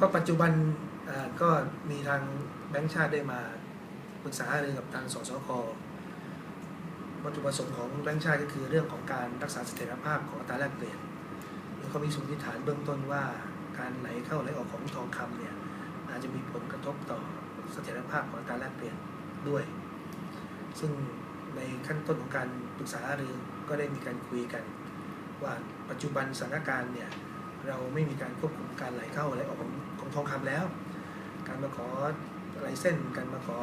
ก็ปัจจุบันก็มีทางแบงก์ชาติได้มาปรึกษาหารือกับทางสสควัตถุประสงค์ของแบงก์ชาติก็คือเรื่องของการรักษาเสถียรภาพของอัตราแลกเปลี่ยนแล้วก็มีสมมติฐานเบื้องต้นว่าการไหลเข้าไหลออกของทองคำเนี่ยอาจจะมีผลกระทบต่อเสถียรภาพของอัตราแลกเปลี่ยนด้วย ซึ่งในขั้นต้นของการปรึกษาหารือก็ได้มีการคุยกัน ว่าปัจจุบันสถานการณ์เนี่ย เราไม่มีการควบคุมการไหลเข้าไหลออกของของทองคำแล้ว การมาขอลายเส้นการมาขอ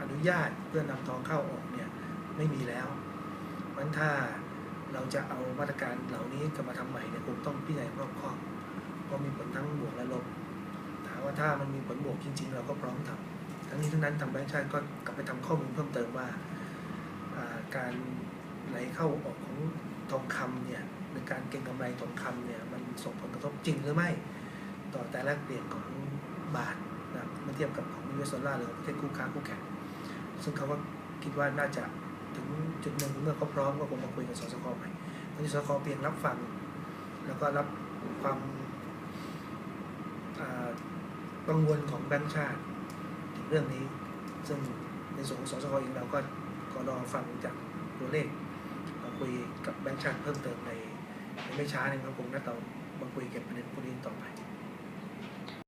อนุญาตเพื่อนำทองเข้าออกเนี่ยไม่มีแล้วเพราะฉะนั้นถ้าเราจะเอามาตรการเหล่านี้กลับมาทำใหม่เนี่ยคงต้องพิจารณารอบคอบเพราะมีผลทั้งบวกและลบถามว่าถ้ามันมีผลบวกจริง ๆ เราก็พร้อมทำทั้งนี้ทั้งนั้นทางแบงก์ชาติก็กลับไปทำข้อมูลเพิ่มเติมว่าการไหลเข้าออกของ ทองคำเนี่ยหรือการเก็งกำไรทองคำเนี่ยมันส่งผลกระทบจริงหรือไม่ ต่อแต่แลกเปลี่ยนของบาทนะเมื่อเทียบกับของยูเอสดอลลาร์หรือประเทศคู่ค้าคู่แข่งซึ่งเขาก็คิดว่าน่าจะถึงจุดหนึ่งเมื่อเขาพร้อมก็คงมาคุยกับสสคใหม่ทางสสคเพียงรับฟัง แล้วก็รับความกังวลของแบงก์ชาติถึงเรื่องนี้ ซึ่งในส่วนของสสคเองเราก็ก็รอฟังจากตัวเลข คุยกับแบงค์ชาติเพิ่มเติมในไม่ช้านี้ครับผมน่าจะมาคุยเระ